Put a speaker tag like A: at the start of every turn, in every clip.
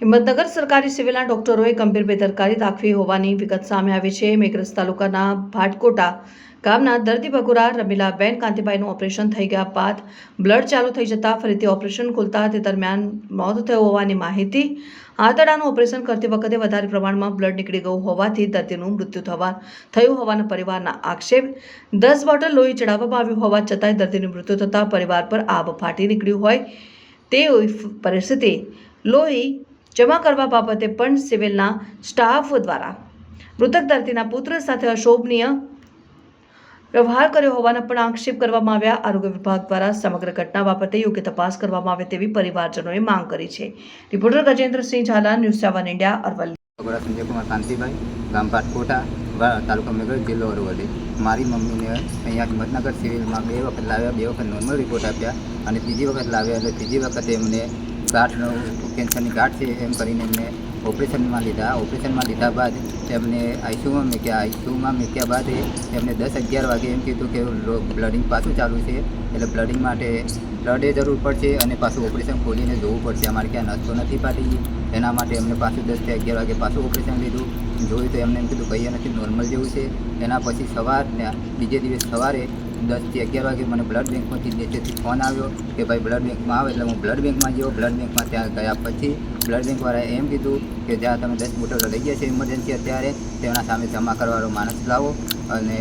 A: હિંમતનગર સરકારી સિવિલના ડોક્ટરોએ ગંભીર બેદરકારી દાખવી હોવાની વિગત સામે આવી છે. મેઘરજ તાલુકાના ભાટકોટા ગામના દર્દી ભગુરા રમીલાબેન કાંતિભાઈનું ઓપરેશન થઈ ગયા બાદ બ્લડ ચાલુ થઈ જતા ફરીથી ઓપરેશન ખુલતા તે દરમિયાન મોત થયું હોવાની માહિતી. આંતરડાનું ઓપરેશન કરતી વખતે વધારે પ્રમાણમાં બ્લડ નીકળી ગયું હોવાથી દર્દીનું મૃત્યુ થવા થયું હોવાના પરિવારના આક્ષેપ. દસ બોટલ લોહી ચડાવવામાં આવ્યું હોવા છતાંય દર્દીનું મૃત્યુ થતાં પરિવાર પર આબ ફાટી નીકળ્યું હોય તેવી પરિસ્થિતિ. લોહી જમા કરવા બાબતે પણ સિવિલના સ્ટાફ દ્વારા. મૃતક દર્દીના પુત્ર સાથે અશોભનીય વ્યવહાર કર્યો હોવાના પણ આક્ષેપ કરવામાં આવ્યા. આરોગ્ય વિભાગ દ્વારા સમગ્ર ઘટના બાબતે યોગ્ય તપાસ કરવામાં આવે તેવી પરિવારજનોએ માંગ કરી છે. Reporter Gajendrasinh Zala, news seven India, Aravalli.
B: Sanjaykumar Kantibhai, ગામ પાટકોટા તાલુકા મેઘર જિલ્લો અરવલ્લી. મારી મમ્મીને અહીંયા હિંમતનગર સિવિલમાં બે વખત લાવ્યા, બે વખત નોર્મલ રિપોર્ટ આપ્યા અને ત્રીજી વખત લાવ્યા એટલે ત્રીજી વખતે એમને ગાંઠનો કેન્સરની ગાંઠ છે, એમ કરીને એમને ઓપરેશનમાં લીધા. ઓપરેશનમાં લીધા બાદ એમને આઈસીયુમાં મૂક્યા. આઈસીયુમાં મૂક્યા બાદ એમને દસ અગિયાર વાગે એમ કીધું કે બ્લડિંગ પાછું ચાલુ છે. એટલે બ્લડિંગ માટે બ્લડે જરૂર પડશે અને પાછું ઓપરેશન ખોલીને જોવું પડશે. અમારે ક્યાં નસો નથી ફાટી. એના માટે એમને પાછું દસથી અગિયાર વાગે પાછું ઓપરેશન લીધું. જોયું તો એમને એમ કીધું કંઈ નથી, નોર્મલ જેવું છે. એના પછી સવારના, બીજે દિવસ સવારે દસથી અગિયાર વાગે મને બ્લડ બેંકમાંથી નીચેથી ફોન આવ્યો કે ભાઈ બ્લડ બેંકમાં આવે એટલે હું બ્લડ બેંકમાં ગયો. બ્લડ બેંકમાં ત્યાં ગયા પછી બ્લડ બેંકવાળાએ એમ કીધું કે જ્યાં તમે દસ બોટલો લઈ ગયા છે ઇમરજન્સી અત્યારે, તેના સામે જમા કરવાનો માણસ લાવો અને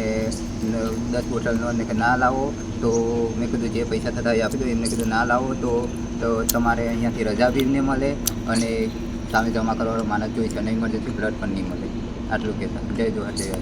B: દસ બોટલનો કે ના લાવો. તો મેં કીધું જે પૈસા થતા એ આપી દો. એમને કીધું ના લાવો તો તો તમારે અહીંયાથી રજા બી નહીં મળે અને સામે જમા કરવાનો માણસ જોઈશે અને ઇમરજન્સી બ્લડ પણ નહીં મળે. આટલું કહેતા. જય જોહર, જય